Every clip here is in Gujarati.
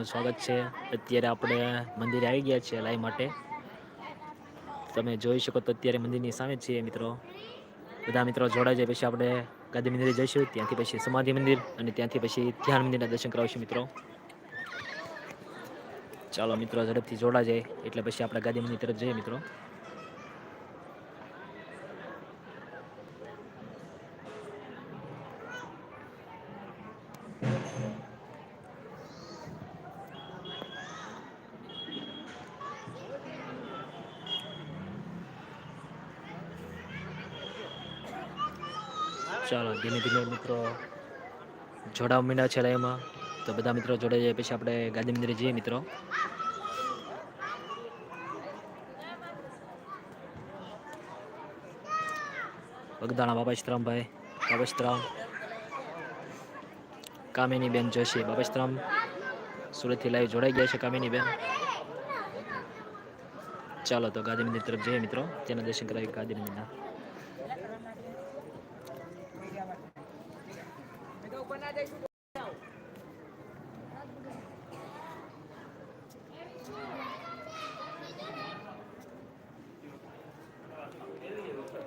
સ્વાગત છે. અત્યારે આપણે મંદિરે આવી ગયા છીએ લાઈ માટે. તમે જોઈ શકો તો અત્યારે મંદિરની સામે છીએ મિત્રો. બધા મિત્રો જોડાઈ જાય પછી આપણે ગાંધી મંદિરે જઈશું, ત્યાંથી પછી સમાધિ મંદિર અને ત્યાંથી પછી ધ્યાન મંદિરના દર્શન કરાવશું મિત્રો. ચાલો મિત્રો ઝડપથી જોડા જાય એટલે પછી આપણે ગાંધી મંદિર તરફ જઈએ મિત્રો. ચાલો, ધીમે ધીમે મિત્રો જોડાવા માંડ્યા છે એમાં તો બધા મિત્રો જોડે જાય, પછી આપણે ગાંધી મંદિરે જઈએ મિત્રો. બગદાણા બાબાશ્રામભાઈ બાબાશ્રામ કામિની બેન જોશી બાબાશ્રામ સુરતથી લાઈવ જોડાઈ ગયા છે કામિની બેન ચાલો, તો ગાંધી મંદિર તરફ જઈએ મિત્રો. તેના દર્શન કરાવી ગાંધી મંદિરના.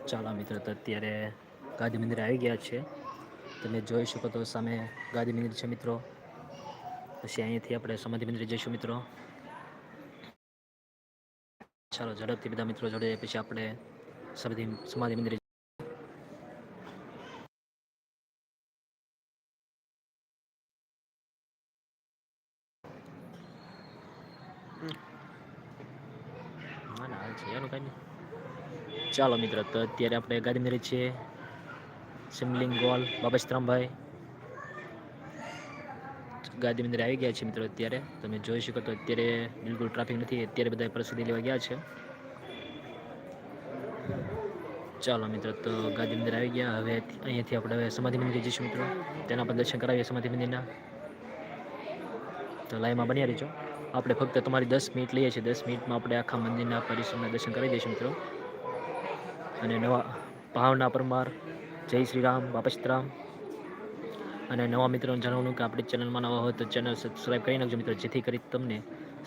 ચાલો મિત્રો, તો અત્યારે ગાંધી મંદિર આવી ગયા છે. તમે જોઈ શકો તો સામે ગાંધી મંદિર છે મિત્રો. પછી અહીંયાથી આપણે સમાધિ મંદિર જઈશું મિત્રો. ચાલો ઝડપથી બધા મિત્રો જોડે પછી આપણે સમાધિ સમાધિ મંદિરે છે. એનું કાંઈ નહીં. ચાલો મિત્રો, તો અત્યારે આપણે ગાંધી મંદિરે છીએ સિમલિંગ ગોલ બાબસ્તરામભાઈ ગાંધી મંદિર આવી ગયા છે મિત્રો અત્યારે. તમે જોઈ શકો તો અત્યારે બિલકુલ ટ્રાફિક નથી. અત્યારે બધા પ્રસિદ્ધિ લેવા ગયા છે. ચાલો મિત્રો, તો ગાંધી મંદિર આવી ગયા. હવે અહીંયાથી આપણે હવે સમાધિ મંદિર જઈશું મિત્રો. તેના પર દર્શન કરાવીએ સમાધિ મંદિરના. તો લાઈમાં બન્યા રહીજો. આપણે ફક્ત તમારી દસ મિનિટ લઈએ છીએ. દસ મિનિટમાં આપણે આખા મંદિરના પરિસરના દર્શન કરી દઈશું મિત્રો. અને નવા ભાવના પરમાર, જય શ્રી રામ બાપસ્તરામ અને નવા મિત્રોને જણાવવાનું કે આપણી ચેનલમાં નવા હોય તો ચેનલ સબસ્ક્રાઈબ કરી નાખજો મિત્રો, જેથી કરી તમને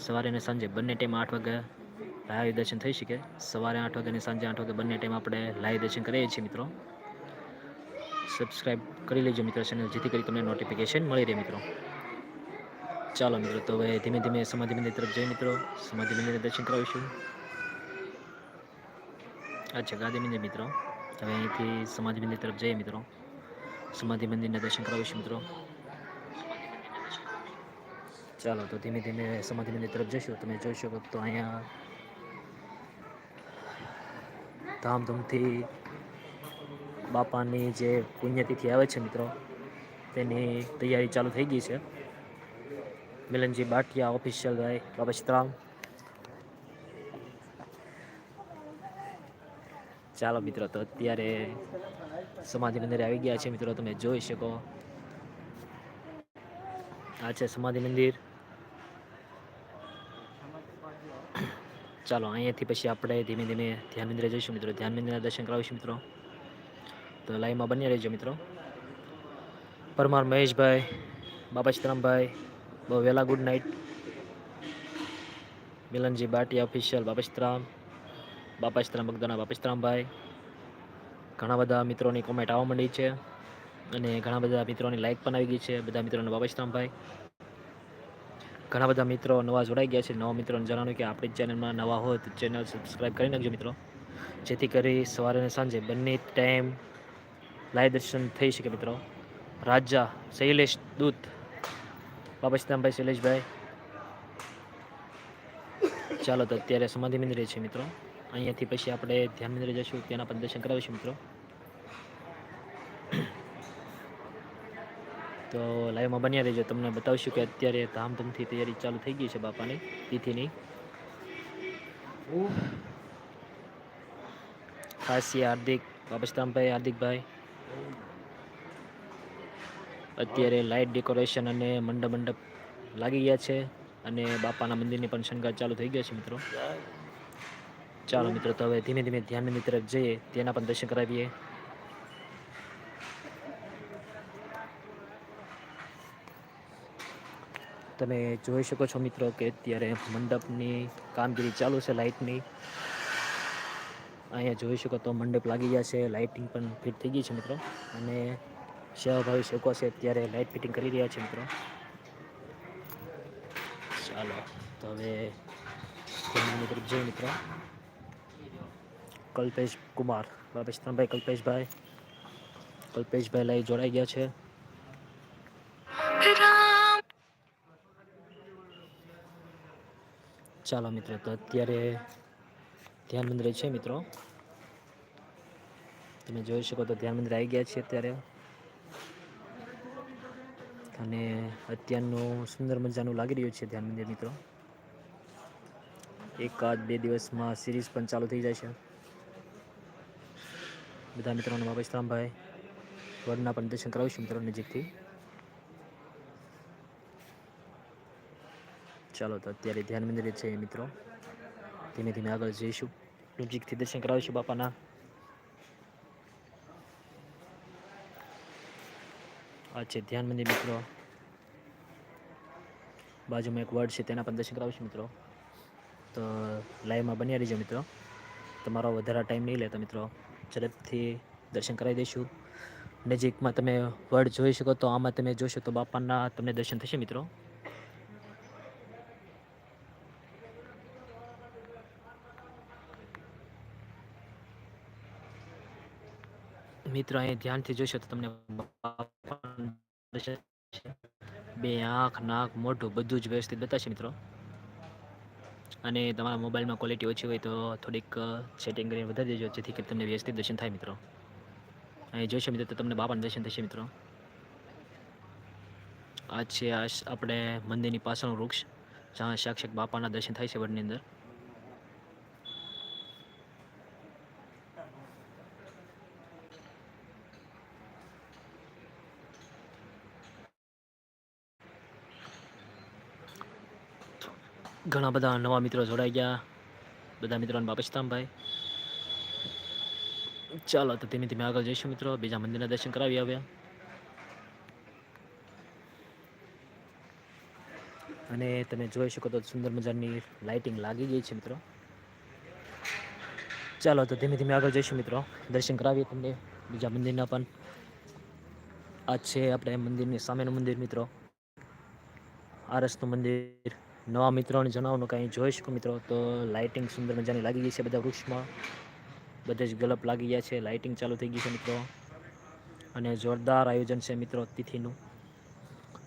સવારે અને સાંજે બંને ટાઈમ આઠ વાગે લાઈવ દર્શન થઈ શકે. સવારે આઠ વાગે અને સાંજે આઠ વાગે બંને ટાઈમ આપણે લાઈવ દર્શન કરીએ છીએ મિત્રો. સબસ્ક્રાઈબ કરી લેજો મિત્રો ચેનલ, જેથી કરી તમને નોટિફિકેશન મળી રહે મિત્રો. ચાલો મિત્રો, તો હવે ધીમે ધીમે સમાધિ મંદિર તરફ જઈએ મિત્રો. સમાધિ મંદિરને દર્શન કરાવીશું. અચ્છા ગાંધી મંદિર મિત્રો. હવે અહીંથી સમાધિ મંદિર તરફ જઈએ મિત્રો. સમાધિ મંદિરના દર્શન કરાવીશું મિત્રો. ચાલો, તો ધીમે ધીમે સમાધિ મંદિર તરફ જઈશું. તમે જોઈ શકો તો અહીંયા ધામધૂમથી બાપાની જે પુણ્યતિથિ આવે છે મિત્રો, તેની તૈયારી ચાલુ થઈ ગઈ છે. મિલનજી બાટિયા ઓફિશિયલ ભાઈ બાબા સીતરામ ચાલો મિત્રો, તો અત્યારે સમાધિ મંદિરે આવી ગયા છે. મિત્રો, તમે જોઈ શકો. આ છે સમાધિ મંદિર. ચાલો, અહીંયાથી પછી આપણે ધીમે ધીમે ધ્યાન મંદિરે જઈશું. મિત્રો, ધ્યાન મંદિરના દર્શન કરાવીશું, મિત્રો. તો લાઈવમાં બન્યા રહેજો, મિત્રો. પરમાર મહેશભાઈ બાબા સીતરામભાઈ બહુ વહેલા good night Milanji Batiya official બાપસ્તરામ બાપસ્તરામ બગદાના બાપસ્તરામભાઈ ઘણા બધા મિત્રોની કોમેન્ટ આવવા માંડી છે અને ઘણા બધા મિત્રોની લાઈક પણ આવી ગઈ છે. બધા મિત્રોને બાપસ્તરામભાઈ ઘણા બધા મિત્રો નવા જોડાઈ ગયા છે. નવા મિત્રોને જણાવ્યું કે આપણી ચેનલમાં નવા હોય તો ચેનલ સબસ્ક્રાઈબ કરી નાખજો મિત્રો. જેથી કરી સવારે અને સાંજે બંને ટાઈમ લાઈવ દર્શન થઈ શકે મિત્રો. રાજા શૈલેષ દૂત. બાબસ્તરામભાઈ શૈલેષભાઈ. ચાલો તો અત્યારે સમાધિ મંદિરે છે મિત્રો. અહીંયાથી પછી આપણે ધ્યાન મંદિરે જઈશું ત્યાંના પણ દર્શન કરાવીશું મિત્રો. તો લાઈવમાં બન્યા રહેજો. તમને બતાવશું કે અત્યારે ધામધૂમથી તૈયારી ચાલુ થઈ ગઈ છે બાપાની, તિથિની. ખાસ હાર્દિક બાબસ્તરામભાઈ હાર્દિકભાઈ. અત્યારે લાઇટ ડેકોરેશન અને મંડપ મંડપ લાગી ગયા છે અને બાપાના મંદિરની પણ શણગાર ચાલુ થઈ ગયો છે મિત્રો. ચાલો મિત્રો, તો હવે ધીમે ધીમે ધ્યાન મંદિર તરફ જઈએ, તેના પણ દર્શન કરાવીએ. તમે જોઈ શકો છો મિત્રો કે અત્યારે મંડપની કામગીરી ચાલુ છે લાઇટની. અહીંયા જોઈ શકો તો મંડપ લાગી ગયા છે, લાઇટિંગ પણ ફિટ થઈ ગઈ છે મિત્રો. અને સેવાભાવી સેવકો છે અત્યારે લાઇટ ફિટિંગ કરી રહ્યા છે મિત્રો. ચાલો તો હવે જમવાની તરફ જઈએ મિત્રો. કલ્પેશ કુમાર બાબેશ્વરભાઈ કલ્પેશભાઈ. કલ્પેશભાઈ લાઈ જોડાઈ ગયા છે. ચાલો મિત્રો તો અત્યારે ધ્યાન મંદિર છે મિત્રો. તમે જોઈ શકો તો ધ્યાન મંદિર આવી ગયા છે અત્યારે. અને અત્યારનું સુંદર મજાનું લાગી રહ્યું છે ધ્યાન મંદિર મિત્રો. એકાદ બે દિવસમાં સિરીઝ પણ ચાલુ થઈ જાય છે. બધા મિત્રોને બાબા રામભાઈ વડના પણ દર્શન કરાવીશું મિત્રો નજીકથી. ચાલો તો અત્યારે ધ્યાન મંદિરે છે મિત્રો. ધીમે ધીમે આગળ જઈશું. નજીકથી દર્શન કરાવીશું બાપાના. છે, ધ્યાન મંદિર મિત્રો. બાજુમાં એક વર્ડ છે, તેના પણ દર્શન કરાવીશું મિત્રો. તો લાઈવમાં બન્યા રહીજો મિત્રો. તમારો વધારે ટાઈમ નહીં લેતા મિત્રો. ઝડપથી દર્શન કરાવી દઈશું. નજીકમાં તમે વર્ડ જોઈ શકો તો આમાં તમે જોશો તો બાપાના તમને દર્શન થશે મિત્રો. મિત્રો, અહીં ધ્યાનથી જોશો તો તમને. બે આંખ, નાક, મોઢું બધું જ વ્યવસ્થિત બતાવશે મિત્રો. અને તમારા મોબાઈલમાં ક્વોલિટી ઓછી હોય તો થોડીક સેટિંગ કરીને વધારી દેજો, જેથી કરી તમને વ્યવસ્થિત દર્શન થાય મિત્રો. અહીં જોઈશે મિત્રો, તો તમને બાપાનું દર્શન થશે મિત્રો. આ છે આ આપણે મંદિરની પાછળનું વૃક્ષ, જ્યાં શાક્ષક બાપાના દર્શન થાય છે વડની અંદર. ઘણા બધા નવા મિત્રો જોડાઈ ગયા. બધા મિત્રોને બાપસ્તામભાઈ ચાલો, તો ધીમે ધીમે આગળ જઈશું મિત્રો. બીજા મંદિરના દર્શન કરાવી આવ્યા. અને તમે જોઈ શકો તો સુંદર મજાની લાઇટિંગ લાગી ગઈ છે મિત્રો. ચાલો, તો ધીમે ધીમે આગળ જઈશું મિત્રો. દર્શન કરાવીએ તમને બીજા મંદિરના પણ. આ છે આપણે મંદિરની સામેનું મંદિર મિત્રો. આરસનું મંદિર. નવા મિત્રોને જણાવવાનું કાંઈ જોઈ શકો મિત્રો. તો લાઇટિંગ સુંદર મજાની લાગી ગઈ છે બધા વૃક્ષમાં. બધે જ ગલપ લાગી ગયા છે. લાઇટિંગ ચાલુ થઈ ગઈ છે મિત્રો. અને જોરદાર આયોજન છે મિત્રો તિથિનું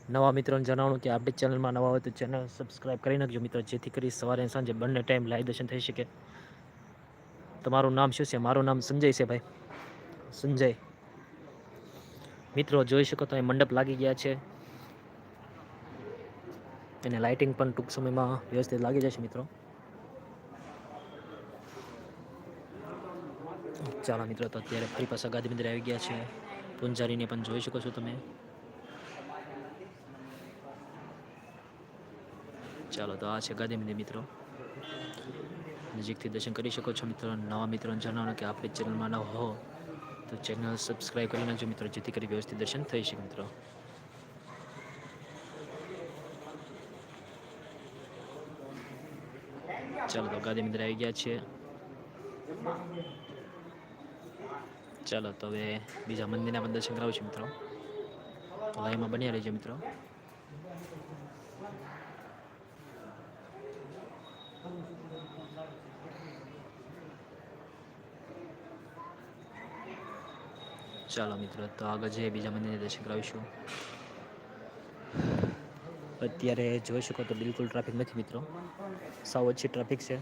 નવા મિત્રોને જણાવવાનું કે આપણી ચેનલમાં નવા હોય તો ચેનલ સબસ્ક્રાઈબ કરી નાખજો મિત્રો. જેથી કરી સવારે સાંજે બંને ટાઈમ લાઈવ દર્શન થઈ શકે. તમારું નામ શું છે? મારું નામ સંજય છે ભાઈ. સંજય. મિત્રો જોઈ શકો તો એ મંડપ લાગી ગયા છે. અને લાઇટિંગ પણ ટૂંક સમયમાં વ્યવસ્થિત લાગી જશે મિત્રો. ચાલો મિત્રો, તો અત્યારે ફરી પાછા ગાંધી મંદિર આવી ગયા છે. પૂંજારીને પણ જોઈ શકો છો તમે. ચાલો, તો આ છે ગાંધી મંદિર મિત્રો. નજીકથી દર્શન કરી શકો છો મિત્રો. નવા મિત્રોને જણાવો કે આપણી ચેનલમાં ન હો તો ચેનલ સબસ્ક્રાઈબ કરી નાખજો મિત્રો, જેથી કરી વ્યવસ્થિત દર્શન થઈ શકે મિત્રો. ચાલો તો ગાદી મંદિર આવી ગયા છે ચાલો તો હવે બીજા મંદિરના પણ દર્શન કરાવું છું મિત્રો. લાઈનમાં બન્યા રહેજો મિત્રો. ચાલો મિત્રો, તો આગળ જઈએ બીજા મંદિરને દર્શન કરાવીશું. અત્યારે જોઈ શકો તો બિલકુલ ટ્રાફિક નથી મિત્રો. સાવ ઓછી ટ્રાફિક છે.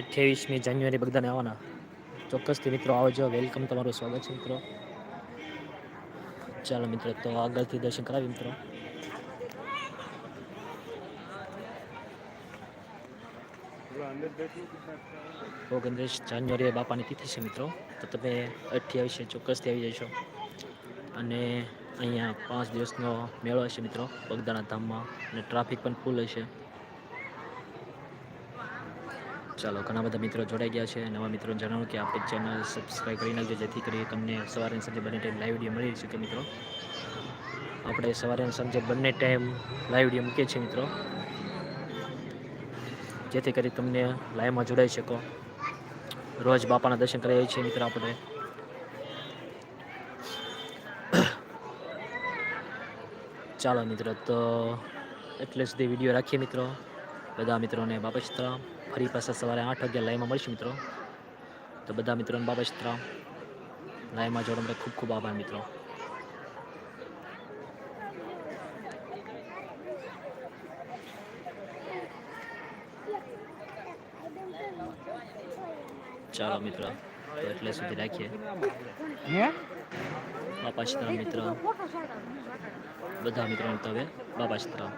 અઠ્યાવીસમી જાન્યુઆરી બગદાને આવવાના. ચોક્કસથી મિત્રો આવજો. વેલકમ તમારું સ્વાગત છે મિત્રો. ચાલો મિત્રો, તો આગળથી દર્શન કરાવી મિત્રો. ઓગણત્રીસ જાન્યુઆરીએ બાપાની તિથિ છે મિત્રો. તો તમે અઠ્યાવીસે ચોક્કસથી આવી જશો. અને અહીંયા પાંચ દિવસનો મેળો હશે મિત્રો, બગદાણા ધામમાં અને ટ્રાફિક પણ ફૂલ હશે. ચાલો, ઘણા બધા મિત્રો જોડાઈ ગયા છે. નવા મિત્રો જણાવું કે આપણી ચેનલ સબસ્ક્રાઈબ કરી નાખજો, જેથી કરી તમને સવારે અને સાંજે બંને ટાઈમ લાઈવ વીડિયો મળી શકે મિત્રો? આપણે સવારે અને સાંજે બંને ટાઈમ લાઈવ વીડિયો મૂકીએ છીએ મિત્રો. જેથી કરી તમને લાઈવમાં જોડાઈ શકો. રોજ બાપાના દર્શન કરીએ છીએ મિત્રો આપણે. ચાલો મિત્રો, તો એટલે સુધી વીડિયો રાખીએ મિત્રો. બધા મિત્રોને બાપસ્તરામ ફરી પાછા સવારે આઠ વાગ્યા લાઈવમાં મળશું મિત્રો. તો બધા મિત્રોને બાપસ્તરામ લાઈવમાં જોડો મને ખૂબ ખૂબ આભાર મિત્રો. ચાલો મિત્રો, તો એટલે સુધી રાખીએ. બાપાશ્રામ મિત્ર. બધા મિત્રોને તો બાપા બાપાશ્રામ